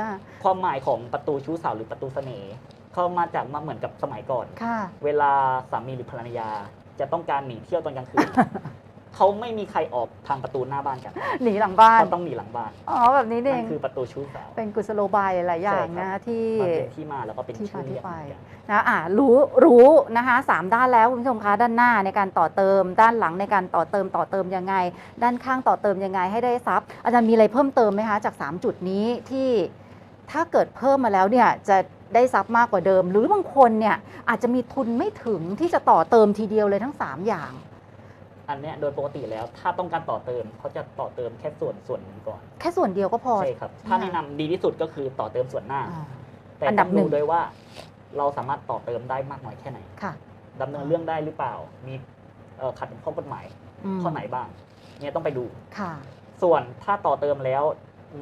น่ะความหมายของประตูชู้สาวหรือประตูเสน่ห์เขามาจากมาเหมือนกับสมัยก่อน ค่ะ เวลาสามีหรือภรรยาจะต้องการหนีเที่ยวตอนกลางคืน เขาไม่มีใครออกทางประตูหน้าบ้านกันหนีหลังบ้านเขาต้องหนีหลังบ้าน อ๋อแบบนี้เอนั่งนคือประตูชู้สาว เป็นกุศโลบายหลายๆอย่างใช่ครับนะที่มันเป็นที่มาแล้วก็เป็นที่ชื่อมาที่เรียกไปเหมือนกันนะอ่ารู้รู้นะคะสามด้านแล้วคุณผู้ชมคะด้านหน้าในการต่อเติม ด้านหลังในการต่อเติมต่อเติมยังไง ด้านข้างต่อเติมยังไงให้ได้ทรัพย์อาจารย์มีอะไรเพิ่มเติมไหมคะจาก 3 จุดนี้ที่ ถ้าเกิดเพิ่มมาแล้วเนี่ยจะได้ทรัพย์มากกว่าเดิม หรือบางคนเนี่ยอาจจะมีทุนไม่ถึงที่จะต่อเติมทีเดียวเลยทั้ง 3 อย่าง อันเนี้ยโดยปกติแล้วถ้าต้องการต่อเติมเขาจะต่อเติมแค่ส่วนส่วนหนึ่งก่อน แค่ส่วนเดียวก็พอ ใช่ครับ ถ้าแนะนำดีที่สุดก็คือต่อเติมส่วนหน้า อ่า แต่อันดัต้บองหนึ่ดูงด้วยว่า เราสามารถต่อเติมได้มากน้อยแค่ไหนค่ะดำเนินเรื่องได้หรือเปล่า มีเอ่อขัดข้อกฎหมายมข้อไหนบ้างเนี่ยต้องไปดู ค่ะ ส่วนถ้าต่อเติมแล้ว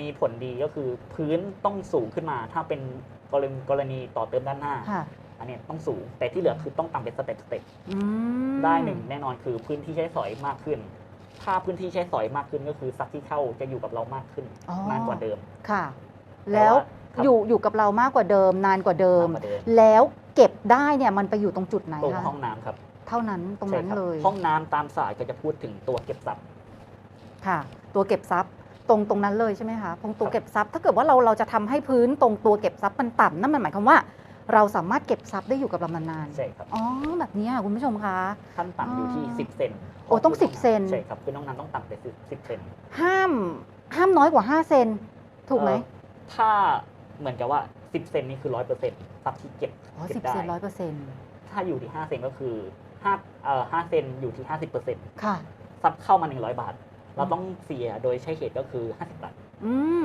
มีผลดีก็คือพื้นต้องสูงขึ้นมา ถ้าเป็นกรณีกรณีต่อเติมด้านหน้า ค่ะอันเนี้ยต้องสูง แต่ที่เหลือคือต้องต่ำเป็นสเต็ปสเต็ปอืมได้หนึ่งแน่นอนคือพื้นที่ใช้สอยมากขึ้น ถ้าพื้นที่ใช้สอยมากขึ้นก็คือซักที่เข้าจะอยู่กับเรามากขึ้นอ๋อนานกว่าเดิมค่ะต่แล้วครับอยู่อยู่กับเรามากกว่าเดิม นานกว่าเดิมนานกว่าเดิมแล้วเก็บได้เนี่ยมันไปอยู่ตรงจุดไหนตรงคะห้องน้ำครับเท่านั้นตรงนั้นใช่คบเลยห้องน้ำตามสายก็จะพูดถึงตัวเก็บทรัพย์ ค่ะ ตัวเก็บทรัพย์ ตรงตรงนั้นเลยใช่ไหมคะตรงตัวครับเก็บทรัพย์ถ้าเกิดว่าเราเราจะทำให้พื้นตรงตัวเก็บทรัพย์มันต่ำนั่นมันหมายความว่า เราสามารถเก็บทรัพย์ได้อยู่กับเรานานใช่ครับๆอ๋อแบบนี้ค่ะคุณผู้ชมคะขั้นต่ำอยู่ที่อ๋อ10 เซนโอ้ต้องขพื้10 เซนใช่ครับคือน้องน้ำต้องต่ำไป10 10เซนห้ามห้ามน้อยกว่า 5 เซนถูกไหมเอ่อถ้าเหมือนกับว่า 10 เซนนี่คือ 100%ทรัพย์ที่เก็บอ๋อเก็สิบบได้เซนร้อยเปอร์เซ็นต์ถ้าอยู่ที่ 5 เซนก็คือ5เอ่อ5เซนอยู่ที่ 50%ค่ะทรัพย์เข้ามา 100 บาท เราต้องเสียโดยใช้เหตุก็คือ 50บาทอืม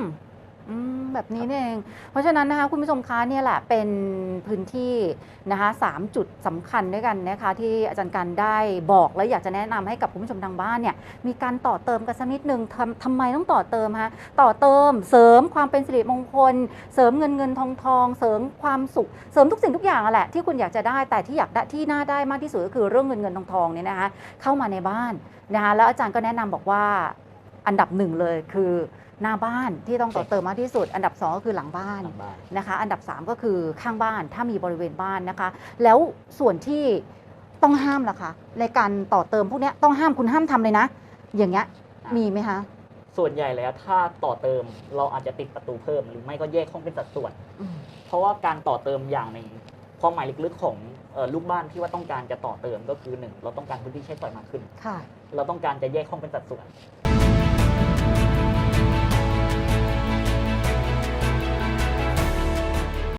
อืมแบบนี้นี่เอง เพราะฉะนั้นนะคะคุณผู้ชมคะเนี่ยแหละเป็นพื้นที่นะคะสามจุดสำคัญด้วยกันนะคะที่อาจารย์กันได้บอกและอยากจะแนะนำให้กับคุณผู้ชมทางบ้านเนี่ยมีการต่อเติมกันสักนิดนึงทำทำไมต้องต่อเติมฮะต่อเติมเสริมความเป็นสิริมงคล เสริมเงินเงินทองทองเสริมความสุข เสริมทุกสิ่งทุกอย่างอะแหละที่คุณอยากจะได้แต่ที่อยากได้ที่น่าได้มากที่สุดก็คือเรื่องเงินเงินทองทองเนี่ยนะคะเข้ามาในบ้านนะคะแล้วอาจารย์ก็แนะนำบอกว่า อันดับหนึ่งเลยคือหน้าบ้านที่ต้องต่อเติมมากที่สุด อันดับสองก็คือหลังบ้านหลังบ้าน นะคะ อันดับ 3 ก็คือข้างบ้านถ้ามีบริเวณบ้านนะคะ แล้วส่วนที่ต้องห้ามล่ะคะ ในการต่อเติมพวกเนี้ยต้องห้ามคุณห้ามทำเลยนะ อย่างเงี้ยอะมีไหมคะส่วนใหญ่แล้วถ้าต่อเติมเราอาจจะติดประตูเพิ่ม หรือไม่ก็แยกห้องเป็นสัดส่วน อืมเพราะว่าการต่อเติมอย่างหนึ่งความหมายลึกๆของเอ่อลูกบ้านที่ว่าต้องการจะต่อเติมก็คือหนึ่งเราต้องการพื้นที่ใช้สอยมากขึ้น ค่ะ เราต้องการจะแยกห้องเป็นสัดส่วน